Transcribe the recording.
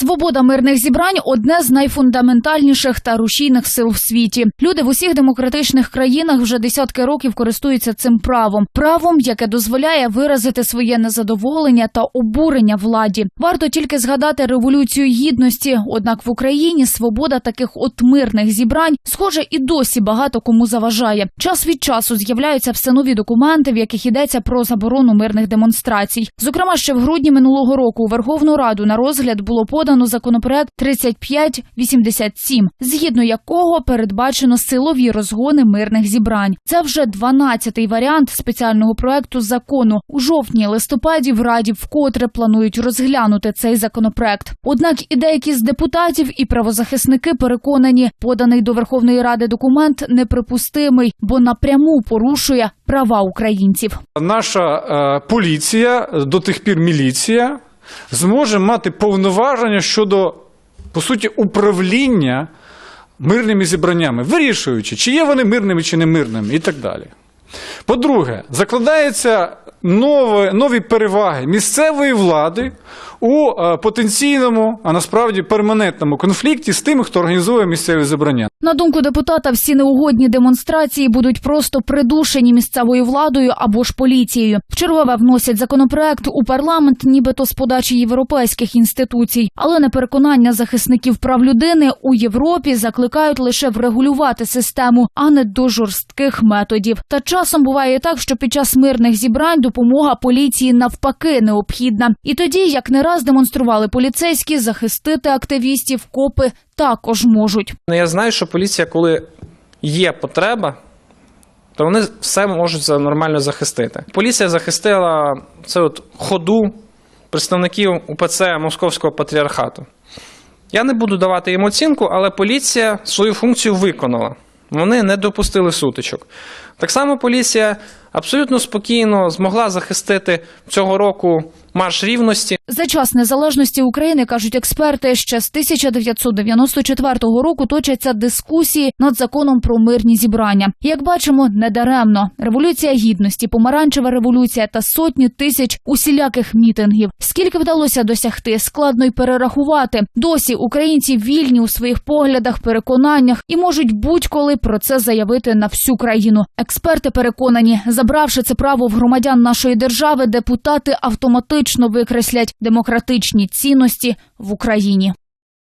Свобода мирних зібрань одне з найфундаментальніших та рушійних сил в світі. Люди в усіх демократичних країнах вже десятки років користуються цим правом, правом, яке дозволяє виразити своє незадоволення та обурення владі. Варто тільки згадати революцію гідності. Однак в Україні свобода таких от мирних зібрань, схоже, і досі багато кому заважає. Час від часу з'являються все нові документи, в яких йдеться про заборону мирних демонстрацій. Зокрема, ще в грудні минулого року у Верховну Раду на розгляд було подано законопроект 3587, згідно якого передбачено силові розгони мирних зібрань. Це вже 12-й варіант спеціального проекту закону. У жовтні-листопаді в Раді вкотре планують розглянути цей законопроект. Однак і деякі з депутатів і правозахисники переконані, поданий до Верховної Ради документ неприпустимий, бо напряму порушує права українців. Наша е, поліція, до тих пір міліція, зможе мати повноваження щодо, по суті, управління мирними зібраннями, вирішуючи, чи є вони мирними, чи не мирними, і так далі. По-друге, закладаються нові, нові переваги місцевої влади у е, потенційному, а насправді перманентному конфлікті з тими, хто організує місцеві зібрання. На думку депутата, всі неугодні демонстрації будуть просто придушені місцевою владою або ж поліцією. Вчергове вносять законопроект у парламент, нібито з подачі європейських інституцій, але на переконання захисників прав людини у Європі закликають лише врегулювати систему, а не до жорстких методів. Та часом буває і так, що під час мирних зібрань допомога поліції навпаки необхідна. І тоді, як не раз демонстрували поліцейські, захистити активістів копи також можуть. Ну, Я знаю, що поліція, коли є потреба, то вони все можуть нормально захистити. Поліція захистила це от ходу представників УПЦ Московського патріархату. Я не буду давати їм оцінку, але поліція свою функцію виконала. Вони не допустили сутичок. Так само поліція абсолютно спокійно змогла захистити цього року марш рівності. За час незалежності України кажуть експерти, ще з 1994 року точаться дискусії над законом про мирні зібрання. Як бачимо, недаремно революція гідності, помаранчева революція та сотні тисяч усіляких мітингів. Скільки вдалося досягти, складно й перерахувати. Досі українці вільні у своїх поглядах, переконаннях і можуть будь-коли про це заявити на всю країну. Експерти переконані, забравши це право в громадян нашої держави, депутати автоматично викреслять демократичні цінності в Україні.